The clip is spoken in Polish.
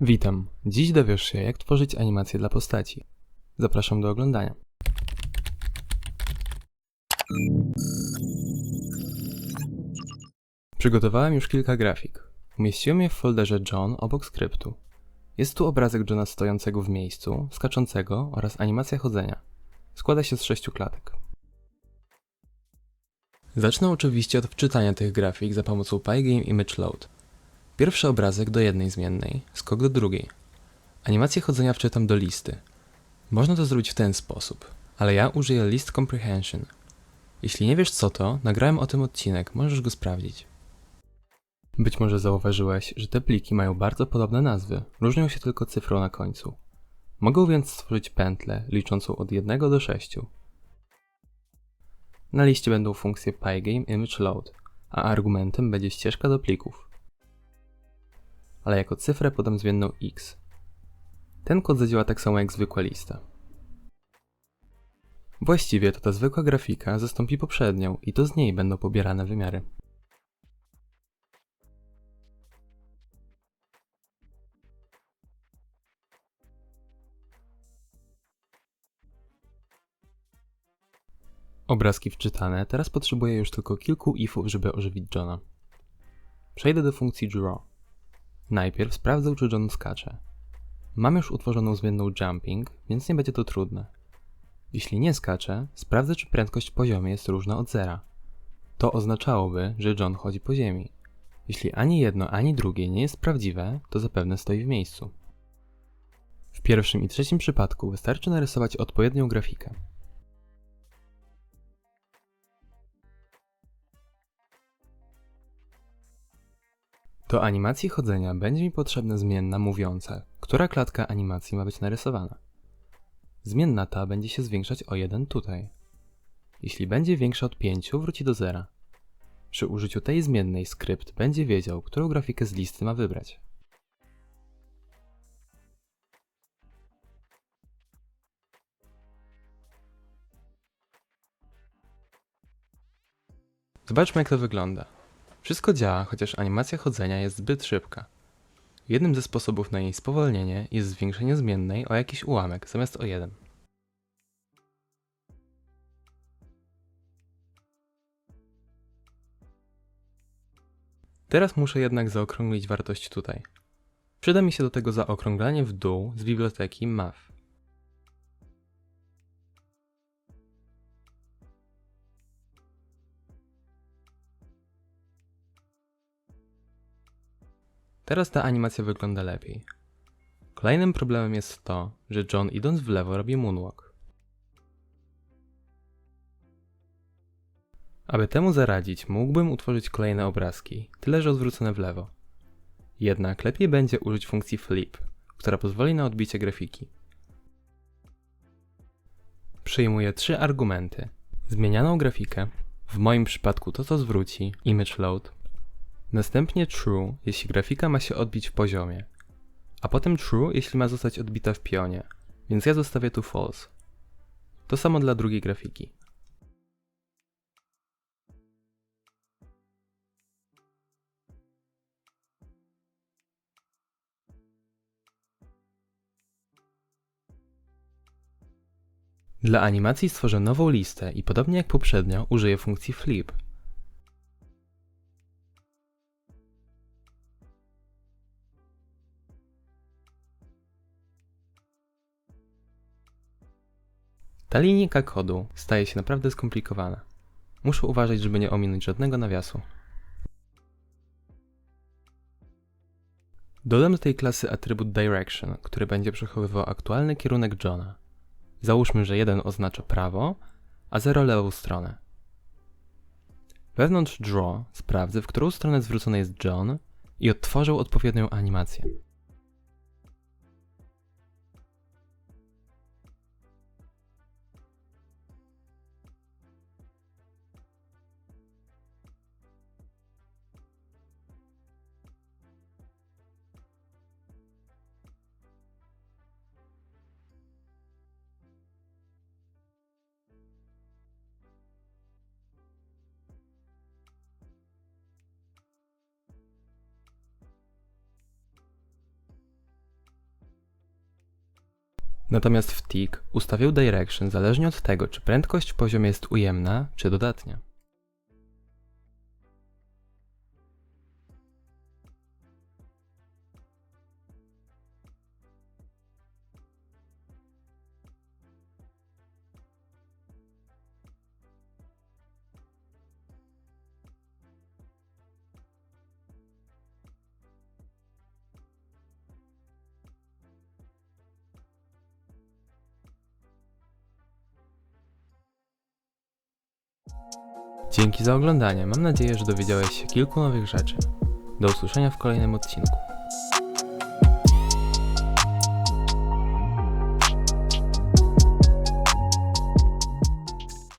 Witam. Dziś dowiesz się, jak tworzyć animacje dla postaci. Zapraszam do oglądania. Przygotowałem już kilka grafik. Umieściłem je w folderze John obok skryptu. Jest tu obrazek Johna stojącego w miejscu, skaczącego oraz animacja chodzenia. Składa się z sześciu klatek. Zacznę oczywiście od wczytania tych grafik za pomocą Pygame Image Load. Pierwszy obrazek do jednej zmiennej, skok do drugiej. Animację chodzenia wczytam do listy. Można to zrobić w ten sposób, ale ja użyję List Comprehension. Jeśli nie wiesz co to, nagrałem o tym odcinek, możesz go sprawdzić. Być może zauważyłeś, że te pliki mają bardzo podobne nazwy, różnią się tylko cyfrą na końcu. Mogę więc stworzyć pętlę liczącą od 1 do 6. Na liście będą funkcje Pygame a argumentem będzie ścieżka do plików. Ale jako cyfrę podam zmienną x. Ten kod zadziała tak samo jak zwykła lista. Właściwie to ta zwykła grafika zastąpi poprzednią i to z niej będą pobierane wymiary. Obrazki wczytane, teraz potrzebuję już tylko kilku ifów, żeby ożywić Johna. Przejdę do funkcji draw. Najpierw sprawdzę, czy John skacze. Mam już utworzoną zmienną jumping, więc nie będzie to trudne. Jeśli nie skacze, sprawdzę, czy prędkość poziomie jest różna od zera. To oznaczałoby, że John chodzi po ziemi. Jeśli ani jedno, ani drugie nie jest prawdziwe, to zapewne stoi w miejscu. W pierwszym i trzecim przypadku wystarczy narysować odpowiednią grafikę. Do animacji chodzenia będzie mi potrzebna zmienna mówiąca, która klatka animacji ma być narysowana. Zmienna ta będzie się zwiększać o 1 tutaj. Jeśli będzie większa od 5, wróci do zera. Przy użyciu tej zmiennej skrypt będzie wiedział, którą grafikę z listy ma wybrać. Zobaczmy jak to wygląda. Wszystko działa, chociaż animacja chodzenia jest zbyt szybka. Jednym ze sposobów na jej spowolnienie jest zwiększenie zmiennej o jakiś ułamek zamiast o jeden. Teraz muszę jednak zaokrąglić wartość tutaj. Przyda mi się do tego zaokrąglanie w dół z biblioteki MAF. Teraz ta animacja wygląda lepiej. Kolejnym problemem jest to, że John idąc w lewo robi moonwalk. Aby temu zaradzić, mógłbym utworzyć kolejne obrazki, tyle że odwrócone w lewo. Jednak lepiej będzie użyć funkcji flip, która pozwoli na odbicie grafiki. Przyjmuję trzy argumenty. Zmienianą grafikę, w moim przypadku to co zwróci, image load, Następnie true, jeśli grafika ma się odbić w poziomie, a potem true, jeśli ma zostać odbita w pionie, więc ja zostawię tu false. To samo dla drugiej grafiki. Dla animacji stworzę nową listę i podobnie jak poprzednio użyję funkcji flip, Ta linijka kodu staje się naprawdę skomplikowana. Muszę uważać, żeby nie ominąć żadnego nawiasu. Dodam do tej klasy atrybut direction, który będzie przechowywał aktualny kierunek Johna. Załóżmy, że 1 oznacza prawo, a 0 lewą stronę. Wewnątrz draw sprawdzę, w którą stronę zwrócony jest John i odtworzę odpowiednią animację. Natomiast w TIG ustawił direction zależnie od tego, czy prędkość w poziomie jest ujemna, czy dodatnia. Dzięki za oglądanie. Mam nadzieję, że dowiedziałeś się kilku nowych rzeczy. Do usłyszenia w kolejnym odcinku.